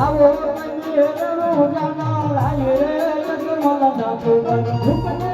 આવો મંદિર રો જાના રાય રે જગમલા ધામ